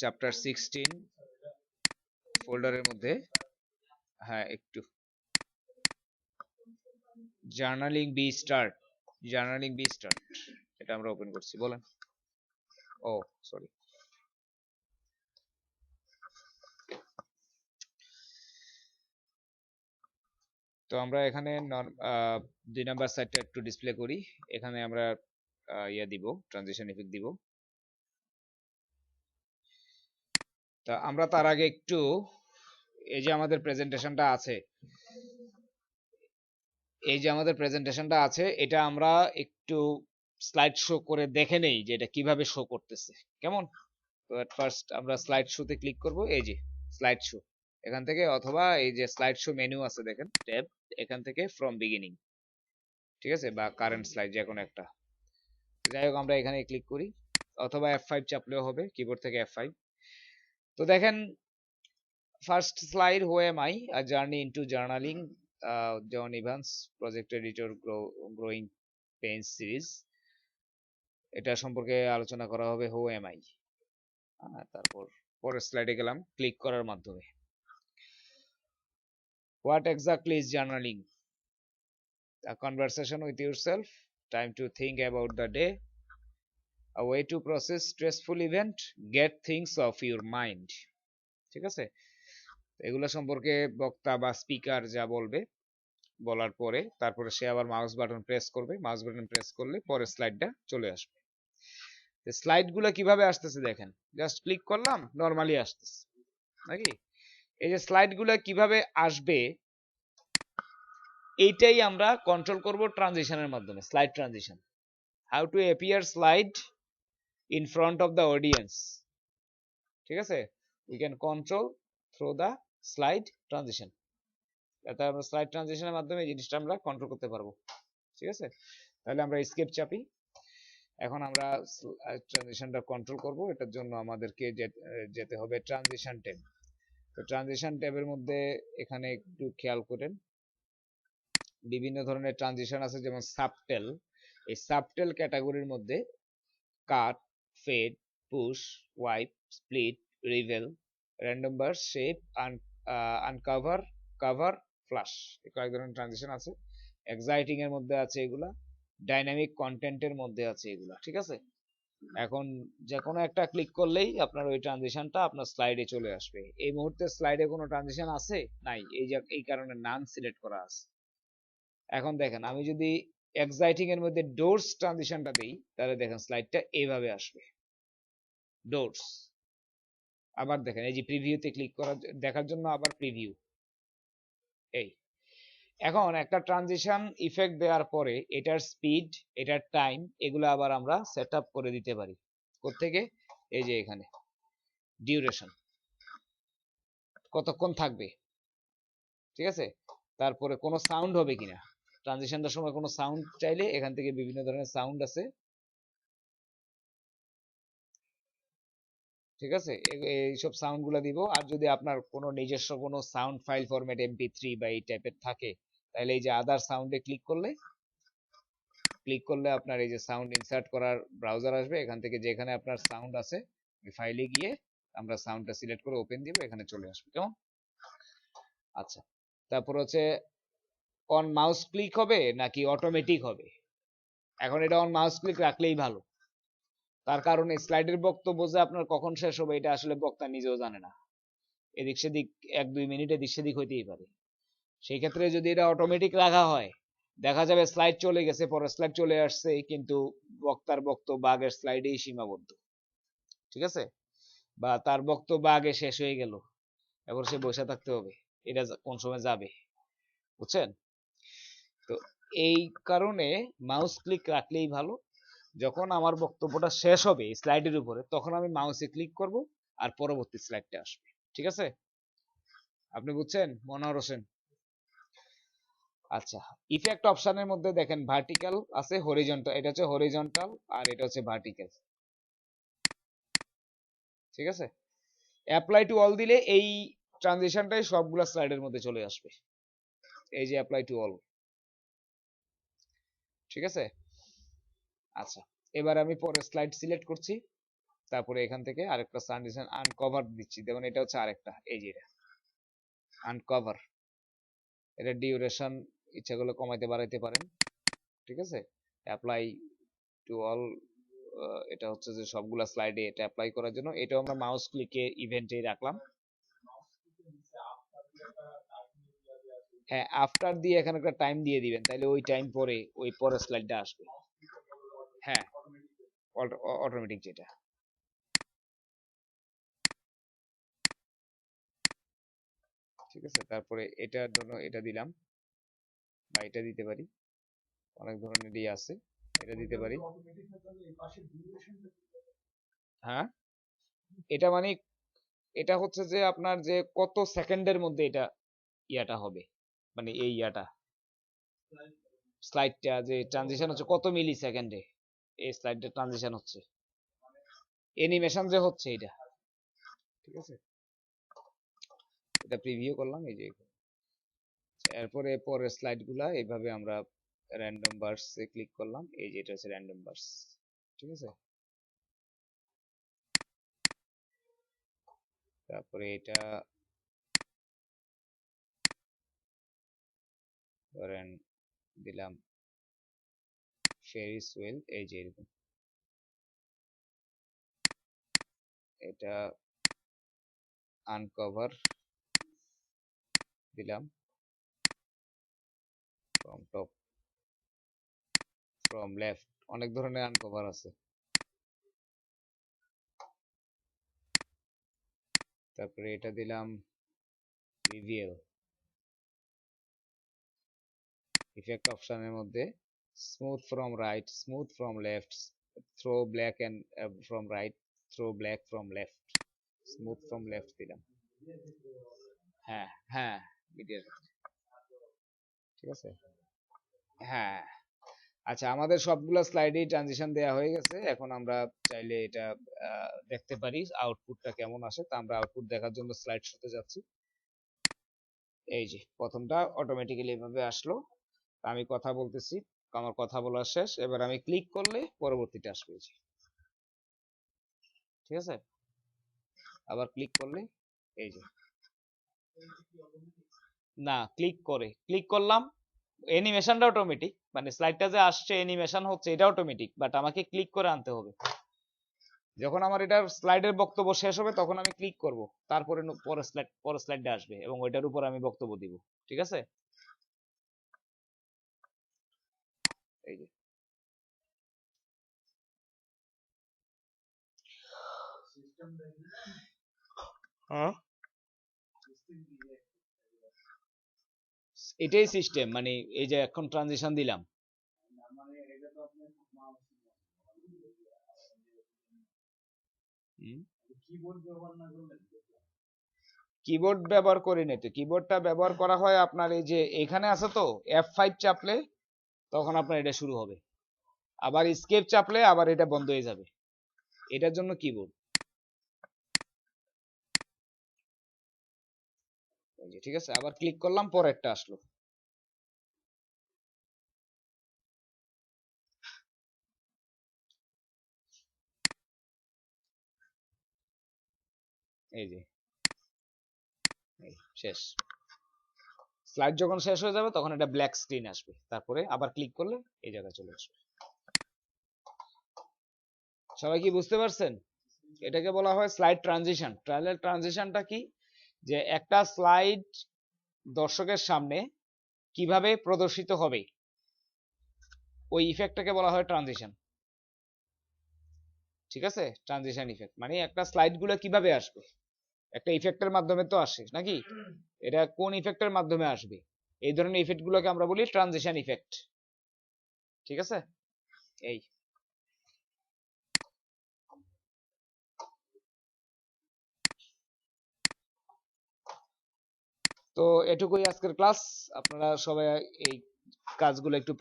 Chapter sixteen ফোল্ডারের মধ্যে হ্যাঁ একটু। Journaling be start journaling be start এটা আমরা ওপেন করছি, বলেন। ও সরি তো আমরা এখানে দুই নাম্বার সাইডটা একটু ডিসপ্লে করি, এখানে আমরা ইয়া দিব ট্রানজিশন ইফেক্ট দিব। তা আমরা তার আগে একটু এই যে আমাদের প্রেজেন্টেশনটা আছে, এই যে আমাদের প্রেজেন্টেশনটা আছে, এটা আমরা একটু স্লাইড শো করে দেখে নেই যে এটা কীভাবে শো করতেছে। কেমন? তো এট ফার্স্ট আমরা স্লাইড শোতে ক্লিক করব, এই যে স্লাইড শো এখান থেকে অথবা এই যে স্লাইড শো মেনু আছে দেখেন ট্যাব এখান থেকে ফ্রম বিগিনিং ঠিক আছে? বা কারেন্ট স্লাইড যে কোনো একটা। যাই হোক, আমরা এখানে ক্লিক করি। অথবা এফ ফাইভ চাপলেও হবে কিবোর্ড থেকে এফ ফাইভ তো দেখেন first slide who am I a journey into journaling John Evans project editor growing pen series এটা সম্পর্কে আলোচনা করা হবে হো এম আই তারপর পরের স্লাইডে গেলাম ক্লিক করার মাধ্যমে। What exactly is journaling a conversation with yourself, time to think about the day a way to process stressful event, get things off your mind. ঠিক আছে? এগুলো সম্পর্কে বক্তা বা স্পিকার যা বলবে, বলার পরে তারপরে সে আবার মাউস বাটন প্রেস করবে মাউস বাটন প্রেস করলে পরে স্লাইডটা চলে আসবে। স্লাইডগুলো কীভাবে আসতেছে দেখেন? জাস্ট ক্লিক করলাম নরমালি আসতেছে। নাকি? এই যে স্লাইডগুলো কীভাবে আসবে, এইটাই আমরা কন্ট্রোল করব ট্রানজিশনের মাধ্যমে slide transition how to appear slide in front of the audience ঠিক আছে? We can control through the slide transition যাতে আমরা স্লাইড ট্রানজিশনের মাধ্যমে এই জিনিসটা আমরা কন্ট্রোল করতে পারব। ঠিক আছে? তাহলে আমরা স্কেপ চাপি। এখন আমরা ট্রানজিশনটা কন্ট্রোল করব। এটার জন্য আমাদেরকে যেতে হবে ট্রানজিশন ট্যাব তো ট্রানজিশন ট্যাবের মধ্যে এখানে একটু খেয়াল করেন। বিভিন্ন ধরনের ট্রানজিশন আছে, যেমন সাবটেল এই সাবটেল ক্যাটাগরির মধ্যে cut fade push wipe split reveal random bar shape uncover cover flash এই কয়েক ধরনের আছে। এক্সাইটিং এর মধ্যে আছে এগুলা। ডাইনামিক কন্টেন্টের মধ্যে আছে এগুলা, ঠিক আছে? এখন যে কোনো একটা ক্লিক করলেই আপনার ওই ট্রানজিশনটা আপনার স্লাইডে চলে আসবে। এই মুহূর্তে স্লাইডে কোনো ট্রানজিশন আছে? নাই। এই যে, এই কারণে নান সিলেক্ট করা আছে। এখন দেখেন, আমি যদি এক্সাইটিং এর মধ্যে ডোরস ট্রানজিশনটা দেই, তাহলে দেখেন স্লাইডটা এইভাবে আসবে। ডোরস আবার দেখেন এই যে প্রিভিউতে ক্লিক করার দেখার জন্য আবার প্রিভিউ এই, এখন একটা ট্রানজিশন ইফেক্ট দেওয়ার পরে এটার স্পিড এটার টাইম এগুলো আবার আমরা সেট আপ করে দিতে পারি। কোত্থেকে? এই যে এখানে। ডিউরেশন কতক্ষণ থাকবে? ঠিক আছে? তারপরে কোনো সাউন্ড হবে কিনা? ট্রানজিশনটার সময় কোনো সাউন্ড চাইলে এখান থেকে বিভিন্ন ধরনের সাউন্ড আছে। ঠিক আছে? এইসব সাউন্ডগুলা দিব। আর যদি আপনার কোনো নিজস্ব কোনো sound file format MP three বা এই টাইপের থাকে, তাহলে এই যে আদার সাউন্ডে ক্লিক করলে ক্লিক করলে আপনার এই যে সাউন্ড ইনসার্ট করার ব্রাউজার আসবে। এখান থেকে যেখানে আপনার সাউন্ড আছে, ওই ফাইলে গিয়ে আমরা সাউন্ডটা সিলেক্ট করে ওপেন দিব এখানে চলে আসবে। কেমন? আচ্ছা। তারপর হচ্ছে অন মাউস ক্লিক হবে নাকি অটোমেটিক হবে? এখন এটা অন মাউস ক্লিক রাখলেই ভালো। তার কারণে স্লাইডের বক্তব্য যে আপনার কখন শেষ হবে, এটা আসলে বক্তা নিজেও জানে না। এদিক সেদিক, এক দুই মিনিট এদিক সেদিক হইতেই পারে। সেই ক্ষেত্রে যদি এটা অটোমেটিক রাখা হয়, দেখা যাবে স্লাইড চলে গেছে, পরের স্লাইড চলে আসছে, কিন্তু বক্তার বক্তব্য আগের স্লাইডেই সীমাবদ্ধ। ঠিক আছে? বা তার বক্তব্য আগে শেষ হয়ে গেল, এবার সে বসে থাকতে হবে। এটা কোন সময় যাবে? বুঝছেন? তো এই কারণে মাউস ক্লিক রাখলেই ভালো। যখন আমার বক্তব্যটা শেষ হবে স্লাইডের উপরে, তখন আমি মাউসে ক্লিক করব আর পরবর্তী স্লাইডটা আসবে। ঠিক আছে? আপনি বুঝছেন? মনোহর হোসেন। আচ্ছা ইফেক্ট অপশনের মধ্যে দেখেন ভার্টিক্যাল আছে হরিজন্টাল এটা হচ্ছে হরিজন্টাল আর এটা হচ্ছে ভার্টিক্যাল ঠিক আছে? অ্যাপ্লাই টু অল দিলে এই ট্রানজিশনটাই সবগুলা স্লাইডের মধ্যে চলে আসবে। এই যে অ্যাপ্লাই টু অল ঠিক আছে? আচ্ছা এবার আমি পরের স্লাইড সিলেক্ট করছি। তারপরে এখান থেকে আরেকটা ট্রানজিশন আনকভার দিচ্ছি। যেমন এটা হচ্ছে আরেকটা, এই যে আনকভার এটা ডিউরেশন ইচ্ছা করলে কমাইতে বাড়াইতে পারেন। ঠিক আছে? অ্যাপ্লাই টু অল এটা হচ্ছে যে সবগুলা স্লাইডে এটা অ্যাপ্লাই করার জন্য। এটাও আমরা মাউস ক্লিকে ইভেন্টেই রাখলাম। হ্যাঁ আফটার দিয়ে এখানে একটা টাইম দিয়ে দিবেন। তাহলে ওই টাইম পরে, ওই পরের স্লাইডটা আসবে। হ্যাঁ অটোমেটিক যেটা। ঠিক আছে, তারপরে এটার জন্য এটা দিলাম। বা এটা দিতে পারি। অনেক ধরনের ইয়ে আছে, এটা দিতে পারি। হ্যাঁ? এটা মানে এটা হচ্ছে যে আপনার যে কত সেকেন্ডের মধ্যে এটা ইয়াটা হবে। মানে এই ইয়াটা। স্লাইডটা যে ট্রানজিশন হচ্ছে, কত মিলি সেকেন্ডে এই স্লাইডটা ট্রানজিশন হচ্ছে? অ্যানিমেশন যে হচ্ছে এটা ঠিক আছে? এটা প্রিভিউ করলাম, এই যে এরপরে পরের স্লাইডগুলা এইভাবে আমরা র্যান্ডম বার্স ক্লিক করলাম, এই যে এটা হচ্ছে র্যান্ডম বার্স ঠিক আছে? তারপরে এটা ধরেন দিলাম ফেরিস ওয়েল এই যে এরকম। এটা আনকভার দিলাম ফ্রম টপ ফ্রম লেফট অনেক ধরনের আনকভার আছে। তারপরে এটা দিলাম রিভিউ ইফেক্ট অপশনের মধ্যে smooth from right smooth from left through black and from right through black from left smooth from left দিলাম। হ্যাঁ হ্যাঁ মিডিয়ার ঠিক আছে? হ্যাঁ। আচ্ছা আমাদের সবগুলো স্লাইডেই ট্রানজিশন দেওয়া হয়ে গেছে। এখন আমরা চাইলে এটা দেখতে পারি আউটপুটটা কেমন আসে। তা আমরা আউটপুট দেখার জন্য স্লাইড শোতে যাচ্ছি। এই যে, প্রথমটা অটোমেটিক্যালি এভাবে আসলো। আমি কথা বলতেছি, আমার কথা বলা শেষ, এবার আমি ক্লিক করলে পরবর্তীটা আসবে এই ঠিক আছে? আবার ক্লিক করলে, এই যে। না ক্লিক করে। ক্লিক করলাম অ্যানিমেশনটা অটোমেটিক মানে স্লাইডটা যে আসছে অ্যানিমেশন হচ্ছে, এটা অটোমেটিক বাট আমাকে ক্লিক করে আনতে হবে। যখন আমার এটার স্লাইডের বক্তব্য শেষ হবে, তখন আমি ক্লিক করব। তারপরে পরের স্লাইড পরের স্লাইডটা আসবে এবং ওইটার উপর আমি বক্তব্য দিব। ঠিক আছে এই যে হ্যাঁ? এটাই সিস্টেম মানে এই যে এখন ট্রানজিশন দিলাম। কিবোর্ড ব্যবহার করি নাই তো। কিবোর্ডটা ব্যবহার করা হয় আপনার এই যে এখানে আছে তো এফ ফাইভ চাপলে তখন আপনার এটা শুরু হবে। আবার স্কেপ চাপলে আবার এটা বন্ধ হয়ে যাবে। এটার জন্য কিবোর্ড ঠিক আছে? আবার ক্লিক করলাম, পরেরটা আসলো। এই যে। শেষ। স্লাইড যখন শেষ হয়ে যাবে, তখন এটা ব্ল্যাক স্ক্রিন আসবে। তারপরে আবার ক্লিক করলে এই জায়গায় চলে আসবে। সবাই কি বুঝতে পারছেন? এটাকে বলা হয় স্লাইড ট্রানজিশন ট্রায়ালের ট্রানজিশনটা কি? যে একটা স্লাইড দর্শকের সামনে কীভাবে প্রদর্শিত হবে। ওই ইফেক্টটাকে বলা হয় ট্রানজিশন ঠিক আছে? ট্রানজিশন ইফেক্ট মানে একটা স্লাইডগুলো কীভাবে আসবে? একটা ইফেক্টের মাধ্যমে তো আসে, নাকি? এটা কোন ইফেক্টের মাধ্যমে আসবে? এই ধরনের ইফেক্ট গুলোকে আমরা বলি ট্রানজিশন ইফেক্ট ঠিক আছে? এই। তো এটুকুই আজকের ক্লাস আপনারা সবাই এই কাজগুলো একটু